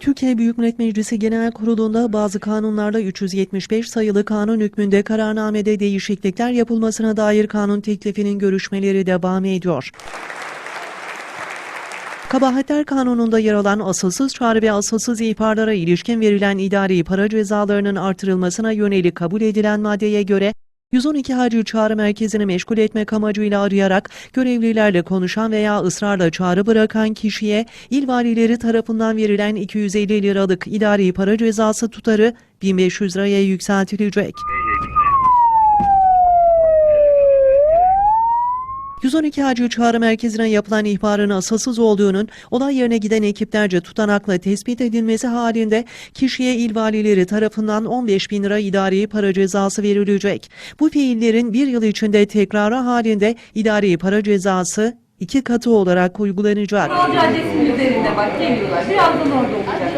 Türkiye Büyük Millet Meclisi Genel Kurulu'nda bazı kanunlarda 375 sayılı kanun hükmünde kararnamede değişiklikler yapılmasına dair kanun teklifinin görüşmeleri devam ediyor. Kabahatler Kanunu'nda yer alan asılsız çağrı ve asılsız ihbarlara ilişkin verilen idari para cezalarının artırılmasına yönelik kabul edilen maddeye göre 112 Hacı Çağrı Merkezi'ni meşgul etmek amacıyla arayarak görevlilerle konuşan veya ısrarla çağrı bırakan kişiye il valileri tarafından verilen 250 liralık idari para cezası tutarı 1500 liraya yükseltilecek. 112 Hacı Çağrı Merkezi'ne yapılan ihbarın asılsız olduğunun olay yerine giden ekiplerce tutanakla tespit edilmesi halinde kişiye il valileri tarafından 15 bin lira idari para cezası verilecek. Bu fiillerin bir yıl içinde tekrarı halinde idari para cezası iki katı olarak uygulanacak. Caddesi'nin üzerinde bak geliyorlar. Birazdan orada olacaklar.